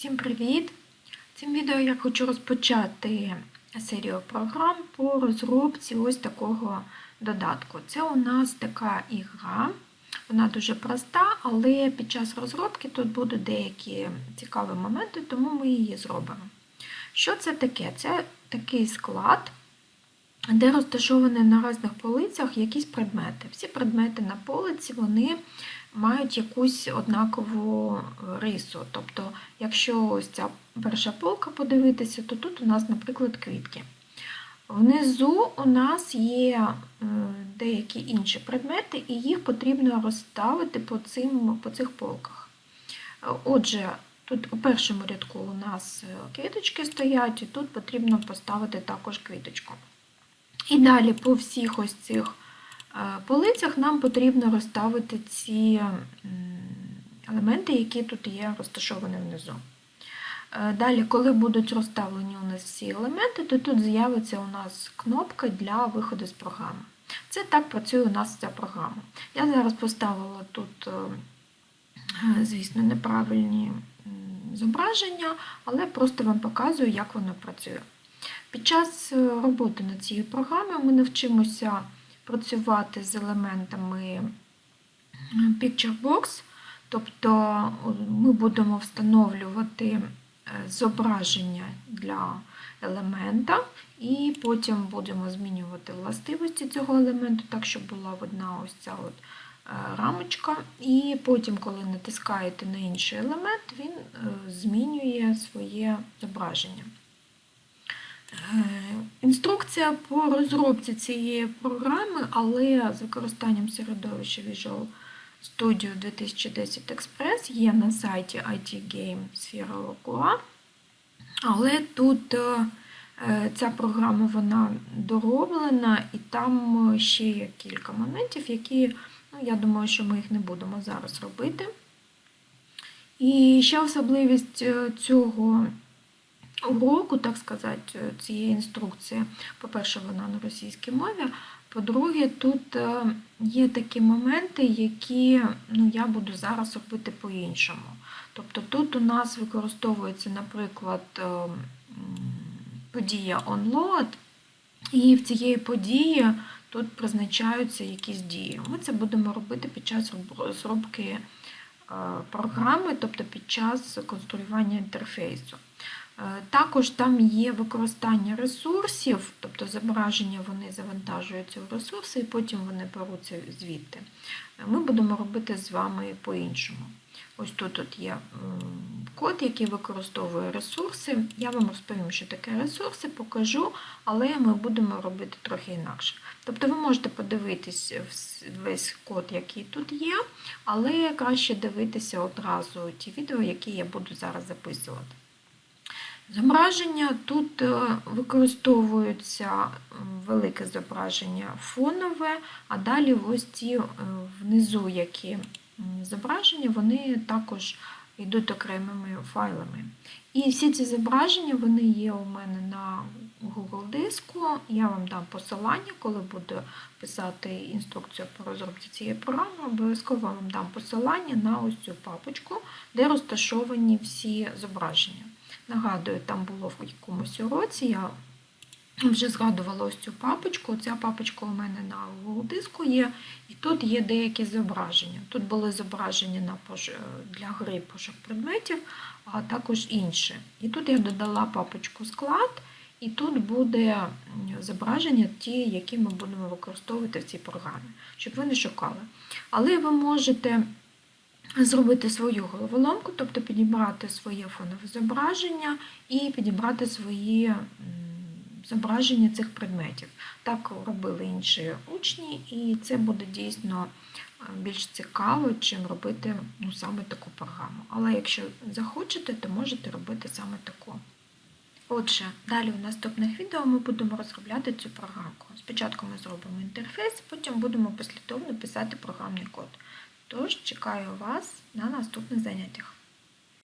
Всім привіт! Цим відео я хочу розпочати серію програм по розробці ось такого додатку. Це у нас така ігра, вона дуже проста, але під час розробки тут будуть деякі цікаві моменти, тому ми її зробимо. Що це таке? Це такий склад, де розташовані на різних полицях якісь предмети. Всі предмети на полиці, вони мають якусь однакову рису. Тобто, якщо ось ця перша полка подивитися, то тут у нас, наприклад, квітки. Внизу у нас є деякі інші предмети, і їх потрібно розставити по, цим, по цих полках. Отже, тут у першому рядку у нас квіточки стоять, і тут потрібно поставити також квіточку. І далі по всіх ось цих полицях нам потрібно розставити ці елементи, які тут є розташовані внизу. Далі, коли будуть розставлені у нас всі елементи, то тут з'явиться у нас кнопка для виходу з програми. Це так працює у нас ця програма. Я зараз поставила тут, звісно, неправильні зображення, але просто вам показую, як воно працює. Під час роботи над цією програмою ми навчимося працювати з елементами Picture Box, тобто ми будемо встановлювати зображення для елемента, і потім будемо змінювати властивості цього елементу, так, щоб була видна ось ця от рамочка. І потім, коли натискаєте на інший елемент, він змінює своє зображення. Інструкція по розробці цієї програми, але з використанням середовища Visual Studio 2010 Express є на сайті IT Game Сфера Locua. Але тут ця програма вона дороблена, і там ще є кілька моментів, які, ну, я думаю, що ми їх не будемо зараз робити. І ще особливість цього уроку, так сказати, цієї інструкції. По-перше, вона на російській мові. По-друге, тут є такі моменти, які ну, я буду зараз робити по-іншому. Тобто тут у нас використовується, наприклад, подія onload, і в цієї події тут призначаються якісь дії. Ми це будемо робити під час розробки програми, тобто під час конструювання інтерфейсу. Також там є використання ресурсів, тобто зображення вони завантажуються в ресурси і потім вони беруться звідти. Ми будемо робити з вами по-іншому. Ось тут от є код, який використовує ресурси. Я вам розповім, що таке ресурси, покажу, але ми будемо робити трохи інакше. Тобто ви можете подивитись весь код, який тут є, але краще дивитися одразу ті відео, які я буду зараз записувати. Зображення тут використовується велике зображення фонове, а далі ось ці внизу які зображення, вони також йдуть окремими файлами. І всі ці зображення вони є у мене на Google диску. Я вам дам посилання, коли буду писати інструкцію по розробці цієї програми, обов'язково вам дам посилання на ось цю папочку, де розташовані всі зображення. Нагадую, там було в якомусь уроці, я вже згадувала ось цю папочку. Ця папочка у мене на диску є, і тут є деякі зображення. Тут були зображення на пож... для гри пошук предметів, а також інші. І тут я додала папочку склад, і тут буде зображення, ті, які ми будемо використовувати в цій програмі, щоб ви не шукали. Але ви можете зробити свою головоломку, тобто підібрати своє фонове зображення і підібрати свої зображення цих предметів. Так робили інші учні, і це буде дійсно більш цікаво, чим робити ну, саме таку програму. Але якщо захочете, то можете робити саме таку. Отже, далі в наступних відео ми будемо розробляти цю програмку. Спочатку ми зробимо інтерфейс, потім будемо послідовно писати програмний код. Тож, чекаю вас на наступних заняттях.